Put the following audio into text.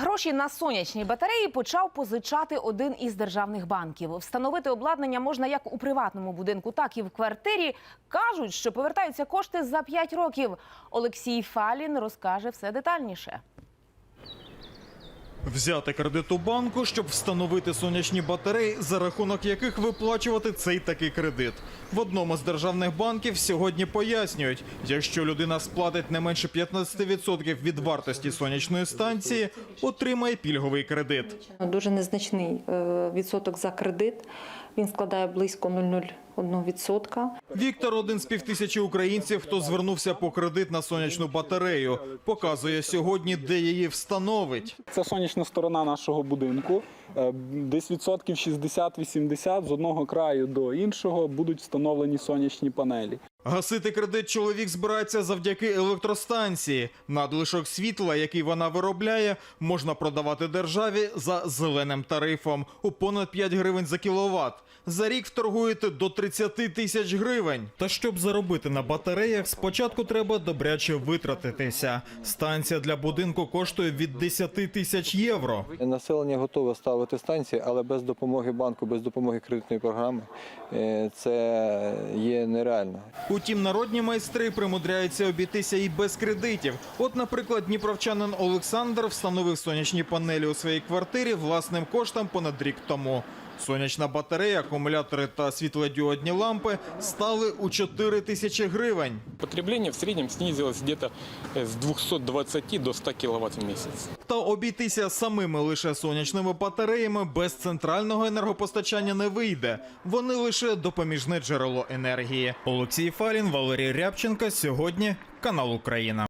Гроші на сонячні батареї почав позичати один із державних банків. Встановити обладнання можна як у приватному будинку, так і в квартирі. Кажуть, що повертаються кошти за 5 років. Олексій Фалін розкаже все детальніше. Взяти кредит у банку, щоб встановити сонячні батареї, за рахунок яких виплачувати цей такий кредит. В одному з державних банків сьогодні пояснюють, якщо людина сплатить не менше 15% від вартості сонячної станції, отримає пільговий кредит. Дуже незначний е, відсоток за кредит. Він складає близько 0,01%. Віктор один з півтисячі українців, хто звернувся по кредит на сонячну батарею, показує сьогодні, де її встановить. Це сонячна сторона нашого будинку. Е, Десь відсотків 60-80 з одного краю до іншого будуть встановлені сонячні панелі. Гасити кредит чоловік збирається завдяки електростанції. Надлишок світла, який вона виробляє, можна продавати державі за зеленим тарифом у понад 5 гривень за кіловат. За рік вторгуєте до 30 тисяч гривень. Та щоб заробити на батареях, спочатку треба добряче витратитися. Станція для будинку коштує від 10 тисяч євро. Населення готове ставити станції, але без допомоги банку, без допомоги кредитної програми е, це є нереально. Утім, народні майстри примудряються обійтися і без кредитів. От, наприклад, дніпровчанин Олександр встановив сонячні панелі у своїй квартирі власним коштом понад рік тому. Сонячна батарея, акумулятори та світлодіодні лампи стали у 4 тисячі гривень. Потребление в среднем снизилось где-то э, 220 до 100 киловатт в месяц. Та обійтися самими лише сонячними батареями без центрального енергопостачання не вийде. Вони лише допоміжне джерело енергії. Олексій Фалін, Валерій Рябченко. Сьогодні канал Україна.